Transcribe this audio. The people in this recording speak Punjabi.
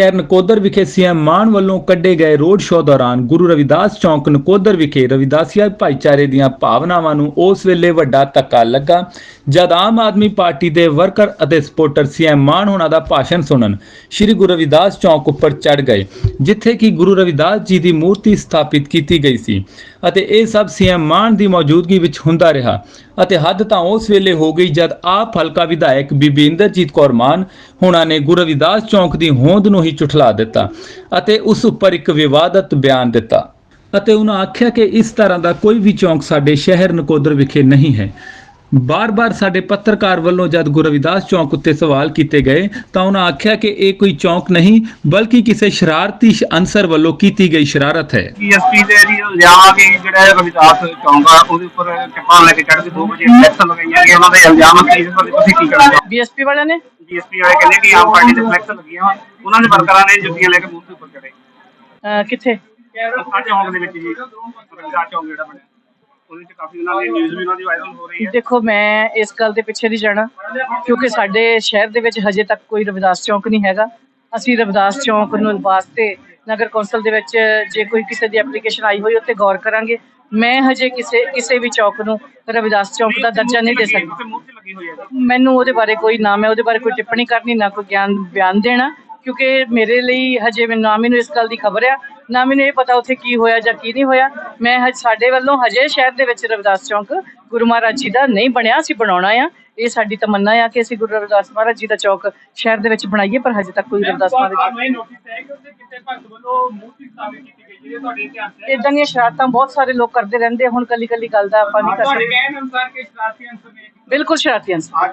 ਸ਼ਹਿਰ ਨਕੋਦਰ ਵਿਖੇ ਸੀਐਮ ਮਾਨ ਵੱਲੋਂ ਕੱਢੇ ਗਏ ਰੋਡ ਸ਼ੋਅ ਦੌਰਾਨ ਗੁਰੂ ਰਵਿਦਾਸ ਚੌਂਕ ਨਕੋਦਰ ਵਿਖੇ ਰਵਿਦਾਸੀਆ ਭਾਈਚਾਰੇ ਦੀਆਂ ਭਾਵਨਾਵਾਂ ਨੂੰ ਉਸ ਵੇਲੇ ਵੱਡਾ ਧੱਕਾ ਲੱਗਾ, ਜਦ ਆਮ ਆਦਮੀ ਪਾਰਟੀ ਦੇ ਵਰਕਰ ਅਤੇ ਸਪੋਰਟਰ ਸੀਐਮ ਮਾਨ ਹੋਣਾ ਦਾ ਭਾਸ਼ਣ ਸੁਣਨ ਸ੍ਰੀ ਗੁਰੂ ਰਵਿਦਾਸ ਚੌਂਕ ਉੱਪਰ ਚੜ ਗਏ, ਜਿੱਥੇ ਕਿ ਗੁਰੂ ਰਵਿਦਾਸ ਜੀ ਦੀ ਮੂਰਤੀ ਸਥਾਪਿਤ ਕੀਤੀ ਗਈ ਸੀ ਅਤੇ ਇਹ ਸਭ ਸੀਐਮ ਮਾਨ ਦੀ ਮੌਜੂਦਗੀ ਵਿੱਚ ਹੁੰਦਾ ਰਿਹਾ। ਅਤੇ ਹੱਦ ਤਾਂ ਉਸ ਵੇਲੇ ਹੋ ਗਈ ਜਦ ਆਪ ਹਲਕਾ ਵਿਧਾਇਕ ਬੀਬਿੰਦਰਜੀਤ ਕੌਰ ਮਾਨ ਹੁਣਾਂ ਨੇ ਗੁਰੂ ਰਵਿਦਾਸ ਚੌਂਕ ਦੀ ਹੋਂਦ ਨੂੰ ਹੀ ਝੁਠਲਾ ਦਿੱਤਾ ਅਤੇ ਉਸ ਉੱਪਰ ਇੱਕ ਵਿਵਾਦਤ ਬਿਆਨ ਦਿੱਤਾ। ਅਤੇ ਉਹਨਾਂ ਆਖਿਆ ਕਿ ਇਸ ਤਰ੍ਹਾਂ ਦਾ ਕੋਈ ਵੀ ਚੌਂਕ ਸਾਡੇ ਸ਼ਹਿਰ ਨਕੋਦਰ ਵਿਖੇ ਨਹੀਂ ਹੈ। ਬਾਰ-ਬਾਰ ਸਾਡੇ ਪੱਤਰਕਾਰ ਵੱਲੋਂ ਜਦ ਗੁਰੂ ਰਵਿਦਾਸ ਚੌਂਕ ਉੱਤੇ ਸਵਾਲ ਕੀਤੇ ਗਏ ਤਾਂ ਉਹਨਾਂ ਆਖਿਆ ਕਿ ਇਹ ਕੋਈ ਚੌਂਕ ਨਹੀਂ ਬਲਕਿ ਕਿਸੇ ਸ਼ਰਾਰਤੀ ਅਨਸਰ ਵੱਲੋਂ ਕੀਤੀ ਗਈ ਸ਼ਰਾਰਤ ਹੈ। ਪੀਐਸਪੀ ਦੇ ਜੀ ਇਲਜ਼ਾਮ ਆ ਕਿ ਜਿਹੜਾ ਰਵਿਦਾਸ ਚੌਂਕ ਆ ਉਹਦੇ ਉੱਪਰ ਕਿਰਪਾਨ ਲੈ ਕੇ ਚੜ੍ਹ ਕੇ ਦੋ ਵਜੇ ਫਲੈਕਸ ਲਗਾਈਆਂ ਗਈਆਂ ਉਹਨਾਂ ਦੇ ਇਲਜ਼ਾਮ ਕਿ ਇਸ ਬਾਰੇ ਤੁਸੀਂ ਕੀ ਕਰਨਾ ਬੀਐਸਪੀ ਵਾਲਿਆਂ ਨੇ? ਜੀਐਸਪੀ ਵਾਲੇ ਕਹਿੰਦੇ ਕਿ ਆਮ ਪਾਰਟੀ ਦੇ ਫਲੈਕਸ ਲੱਗੀਆਂ ਉਹਨਾਂ ਦੇ ਵਰਕਰਾਂ ਨੇ ਜੁੱਤੀਆਂ ਲੈ ਕੇ ਮੂੰਹ ਦੇ ਉੱਪਰ ਚੜੇ ਕਿੱਥੇ? ਚੌਂਕ ਦੇ ਵਿੱਚ ਜੀ ਰਵਿਦਾਸ ਚੌਂਕ ਜਿਹੜਾ ਬਣਿਆ। ਉਹਦੇ ਵਿੱਚ ਕਾਫੀ ਉਹਨਾਂ ਦੀ ਨਿਊਜ਼ ਵੀ ਉਹਨਾਂ ਦੀ ਵਾਇਰਲ ਹੋ ਰਹੀ ਹੈ। ਦੇਖੋ ਮੈਂ ਇਸ ਗੱਲ ਦੇ ਪਿੱਛੇ ਨਹੀਂ ਜਾਣਾ ਕਿਉਂਕਿ ਸਾਡੇ ਸ਼ਹਿਰ ਦੇ ਵਿੱਚ ਹਜੇ ਤੱਕ ਕੋਈ ਰਵਿਦਾਸ ਚੌਂਕ ਨਹੀਂ ਹੈਗਾ। ਅਸੀਂ ਰਵਿਦਾਸ ਚੌਂਕ ਨੂੰ ਵਾਸਤੇ ਨਗਰ ਕੌਂਸਲ ਦੇ ਵਿੱਚ ਜੇ ਕੋਈ ਕਿਸੇ ਦੀ ਐਪਲੀਕੇਸ਼ਨ ਆਈ ਹੋਈ ਉੱਤੇ ਗੌਰ ਕਰਾਂਗੇ। ਮੈਂ ਹਜੇ ਕਿਸੇ ਕਿਸੇ ਵੀ ਚੌਕ ਨੂੰ ਰਵਿਦਾਸ ਚੌਂਕ ਦਾ ਦਰਜਾ ਨਹੀਂ ਦੇ ਸਕਦੀ। ਮੈਨੂੰ ਉਹਦੇ ਬਾਰੇ ਕੋਈ ਨਾ ਮੈਂ ਉਹਦੇ ਬਾਰੇ ਕੋਈ ਟਿੱਪਣੀ ਕਰਨੀ ਨਾ ਕੋਈ ਗਿਆਨ ਬਿਆਨ ਦੇਣਾ ਕਿਉਂਕਿ ਮੇਰੇ ਲਈ ਹਜੇ ਮੈਨੂੰ ਨਾ ਮੈਨੂੰ ਇਸ ਗੱਲ ਦੀ ਖਬਰ ਆ ਨਾ ਮੈਨੂੰ ਇਹ ਪਤਾ ਉੱਥੇ ਕੀ ਹੋਇਆ ਜਾਂ ਕੀ ਨਹੀਂ ਹੋਇਆ। ਮੈਂ ਹਜੇ ਸਾਡੇ ਵੱਲੋਂ ਹਜੇ ਸ਼ਹਿਰ ਦੇ ਵਿੱਚ ਰਵਿਦਾਸ ਚੌਂਕ ਗੁਰੂ ਮਹਾਰਾਜ ਜੀ ਦਾ ਨਹੀਂ ਬਣਿਆ ਅਸੀਂ ਬਣਾਉਣਾ ਆ। ਇਹ ਸਾਡੀ ਤਮੰਨਾ ਆ ਕਿ ਅਸੀਂ ਗੁਰੂ ਰਵਿਦਾਸ ਮਹਾਰਾਜ ਜੀ ਦਾ ਚੌਕ ਸ਼ਹਿਰ ਦੇ ਵਿੱਚ ਬਣਾਈਏ ਪਰ ਹਜੇ ਤੱਕ ਕੋਈ ਰਵਿਦਾਸ ਮਹਾਰਾਜ ਇਦਾਂ ਦੀਆਂ ਸ਼ਰਾਰਤਾਂ ਬਹੁਤ ਸਾਰੇ ਲੋਕ ਕਰਦੇ ਰਹਿੰਦੇ ਹੁਣ ਕੱਲੀ ਕੱਲੀ ਗੱਲ ਦਾ ਆਪਾਂ ਨਹੀਂ ਕਰ ਤੁਹਾਡੇ ਸਕਦੇ। ਕਹਿਣ ਅਨੁਸਾਰ ਕਿ ਸ਼ਰਾਰਤੀ ਅੰਸਰ ਨੇ ਬਿਲਕੁਲ ਸ਼ਰਾਰਤੀ ਅੰਸਰ।